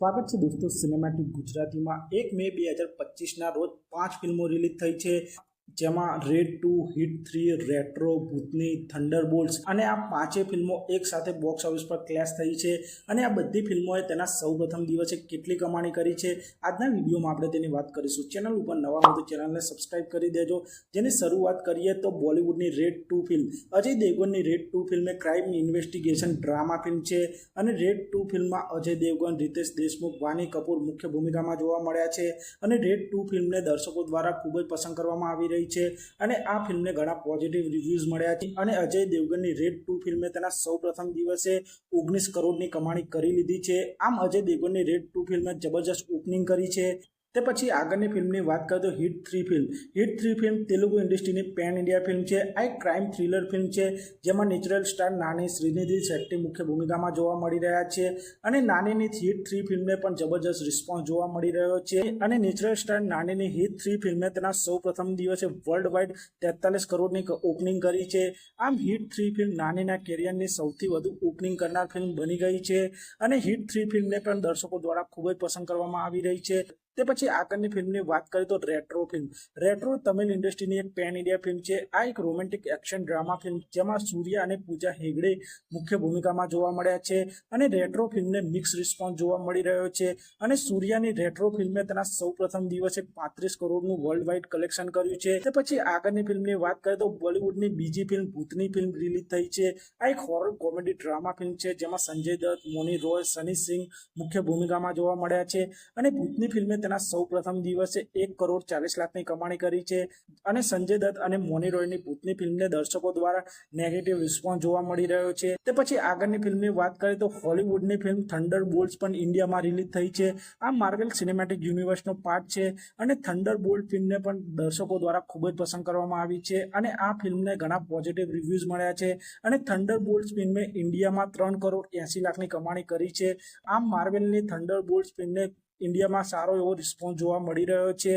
સ્વાગત છે દોસ્તો સિનેમેટિક ગુજરાતીમાં. એક મે બે હજાર પચીસના રોજ પાંચ ફિલ્મો રિલીઝ થઈ છે. જેમાં Raid two Hit three Retro ભૂતની Thunderbolts અને આ પાંચે ફિલ્મો એક સાથે બોક્સ ઓફિસ પર ક્લેશ થઈ છે. અને આ બધી ફિલ્મોએ તેના સૌપ્રથમ દિવસે કેટલી કમાણી કરી છે? આજના વિડીયોમાં આપણે તેની વાત કરીશું. ચેનલ ઉપર નવા હોય તો ચેનલને સબસ્ક્રાઇબ કરી દેજો. જેની શરૂઆત કરીએ તો બોલિવૂડની રેડ ટુ ફિલ્મ અજય દેવગનની રેડ ટુ ફિલ્મ એ ક્રાઇમ ઇન્વેસ્ટિગેશન ડ્રામા ફિલ્મ છે. અને રેડ ટુ ફિલ્મમાં અજય દેવગન, રીતેશ દેશમુખ, વાની કપૂર મુખ્ય ભૂમિકામાં જોવા મળ્યા છે. અને રેડ ટુ ફિલ્મને દર્શકો દ્વારા ખૂબ જ પસંદ કરવામાં આવી રહી છે અને આ ફિલ્મને ઘણા પોઝિટિવ રિવ્યૂઝ મળ્યા છે. અને અજય દેવગનની રેડ ટુ ફિલ્મે તેના સૌ પ્રથમ દિવસે ઓગણીસ કરોડની કમાણી કરી લીધી છે. આમ અજય દેવગનની રેડ ટુ ફિલ્મે જબરજસ્ત ઓપનિંગ કરી છે. તે પછી આગળની ફિલ્મની વાત કરીએ તો Hit three film. Hit three film Telugu ઇન્ડસ્ટ્રીની pan India film છે. આ એક ક્રાઇમ થ્રિલર ફિલ્મ છે, જેમાં નેચરલ સ્ટાર નાની શ્રીનિધિ શેટ્ટી મુખ્ય ભૂમિકામાં જોવા મળી રહ્યા છે અને નાનીની હિટ થ્રી ફિલ્મને પણ જબરજસ્ત રિસ્પોન્સ જોવા મળી રહ્યો છે અને નેચરલ સ્ટાર નાનીની હિટ થ્રી ફિલ્મે તેના સૌ પ્રથમ દિવસે વર્લ્ડ વાઇડ તેતાલીસ કરોડની ઓપનિંગ કરી છે. આમ હિટ થ્રી ફિલ્મ નાનીના કેરિયરની સૌથી વધુ ઓપનિંગ કરનાર ફિલ્મ બની ગઈ છે અને હિટ થ્રી ફિલ્મને પણ દર્શકો દ્વારા ખૂબ જ પસંદ કરવામાં આવી રહી છે. તે પછી આગળની ફિલ્મની વાત કરીએ તો રેટ્રો ફિલ્મ. રેટ્રો તમિલ ઇન્ડસ્ટ્રીની એક પેન ઇન્ડિયા ફિલ્મ છે. આ એક રોમેન્ટિક એક્શન ડ્રામા ફિલ્મ જેમાં સૂર્યા અને પૂજા હેગડે મુખ્ય ભૂમિકામાં જોવા મળ્યા છે અને રેટ્રો ફિલ્મને મિક્સ રિસ્પોન્સ જોવા મળી રહ્યો છે અને સૂર્યાની રેટ્રો ફિલ્મે તેના સૌ પ્રથમ દિવસે પાંત્રીસ કરોડનું વર્લ્ડ વાઇડ કલેક્શન કર્યું છે. તે પછી આગળની ફિલ્મની વાત કરીએ તો બોલિવૂડની બીજી ફિલ્મ ભૂતની ફિલ્મ રિલીઝ થઈ છે. આ એક હોરર કોમેડી ડ્રામા ફિલ્મ છે જેમાં સંજય દત્ત, મોની રોય, સની સિંહ મુખ્ય ભૂમિકામાં જોવા મળ્યા છે અને ભૂતની ફિલ્મે તેના સૌ પ્રથમ દિવસે એક કરોડ ચાલીસ લાખની કમાણી કરી છે અને સંજય દત્ત અને મોની રોયની ભૂતની ફિલ્મને દર્શકો દ્વારા નેગેટિવ રિસ્પોન્સ જોવા મળી રહ્યો છે. તે પછી આગળની ફિલ્મની વાત કરીએ તો હોલિવૂડની ફિલ્મ થંડર બોલ્ટ પણ ઇન્ડિયામાં રિલીઝ થઈ છે. આ માર્વેલ સિનેમેટિક યુનિવર્સનો પાર્ટ છે અને થંડર બોલ્ટ ફિલ્મને પણ દર્શકો દ્વારા ખૂબ જ પસંદ કરવામાં આવી છે અને આ ફિલ્મને ઘણા પોઝિટિવ રિવ્યૂઝ મળ્યા છે અને થંડર બોલ્ટ ફિલ્મે ઇન્ડિયામાં ત્રણ કરોડ એસી લાખની કમાણી કરી છે. આમ માર્વેલની થંડર બોલ્ટ ફિલ્મને ઇન્ડિયામાં સારો એવો રિસ્પોન્સ જોવા મળી રહ્યો છે.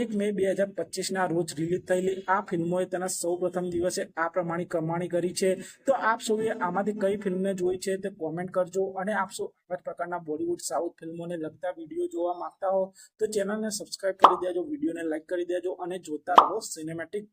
એક મે બે હજાર પચીસના રોજ રિલીઝ થયેલી આ ફિલ્મોએ તેના સૌ પ્રથમ દિવસે આ પ્રમાણે કમાણી કરી છે. તો આપ સૌએ આમાંથી કઈ ફિલ્મને જોઈ છે તે કોમેન્ટ કરજો અને આપ સૌ આવા પ્રકારના બોલિવૂડ સાઉથ ફિલ્મોને લગતા વીડિયો જોવા માંગતા હો તો ચેનલને સબસ્ક્રાઇબ કરી દેજો, વિડીયોને લાઇક કરી દેજો અને જોતા રહો સિનેમેટિક